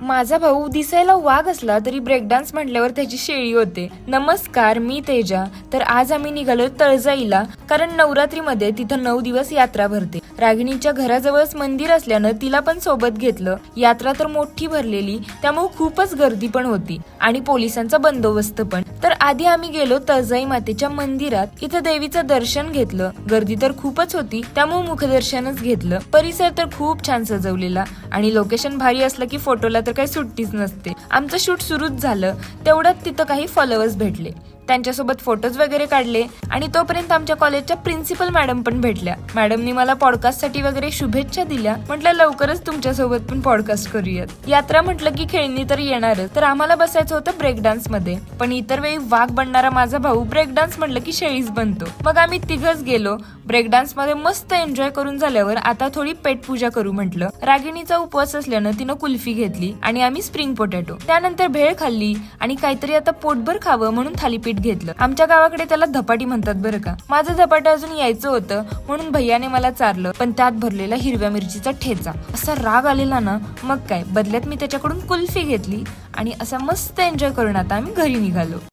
माझा भाऊ दिसायला वाघ असला तरी ब्रेकडान्स म्हटल्यावर त्याची शेळी होते. नमस्कार मी तेजा. तर आज आम्ही निघालो तळजाईला कारण नवरात्रीमध्ये तिथं नऊ दिवस यात्रा भरते. रागिणीच्या घराजवळच मंदिर असल्यानं तिला पण सोबत घेतलं. यात्रा तर मोठी भरलेली त्यामुळे खूपच गर्दी पण होती. आणि पोलिसांचा बंदोबस्त पण. तर आधी आम्ही गेलो तळजाई मातेच्या मंदिरात. इथं देवीचं दर्शन घेतलं. गर्दी तर खूपच होती त्यामुळे मुखदर्शनच घेतलं. परिसर तर खूप छान सजवलेला आणि लोकेशन भारी असलं की फोटोला तर काही सुट्टीच नसते. आमचं शूट सुरूच झालं. तेवढ्यात तिथं काही फॉलोअर्स भेटले. त्यांच्यासोबत फोटोज वगैरे काढले आणि तोपर्यंत आमच्या कॉलेजच्या प्रिन्सिपल मॅडम पण भेटल्या. मॅडमनी मला पॉडकास्टसाठी वगैरे शुभेच्छा दिल्या. म्हटलं लवकरच तुमच्यासोबत पण पॉडकास्ट करूयात. यात्रा म्हटलं की खेळणी तर येणारच तर आम्हाला बसायचं होतं ब्रेक डान्समध्ये. पण इतर वेळी वाघ बनणारा माझा भाऊ ब्रेक डान्स म्हटलं की शेळीच बनतो. मग आम्ही तिघच गेलो. ब्रेक डान्समध्ये मस्त एन्जॉय करून झाल्यावर आता थोडी पेट पूजा करू म्हटलं. रागिणीचा उपवास असल्यानं तिनं कुल्फी घेतली आणि आम्ही स्प्रिंग पोटॅटो त्यानंतर भेळ खाल्ली आणि काहीतरी आता पोटभर खावं म्हणून थालीपीठ घेतलं. आमच्या गावाकडे त्याला धपाटी म्हणतात बरं का. माझं धपाट अजून यायचं होतं म्हणून भैयाने मला चारलं पण त्यात भरलेला हिरव्या मिरचीचा ठेचा. असा राग आलेला ना मग काय बदल्यात मी त्याच्याकडून कुल्फी घेतली आणि असा मस्त एन्जॉय करून आता आम्ही घरी निघालो.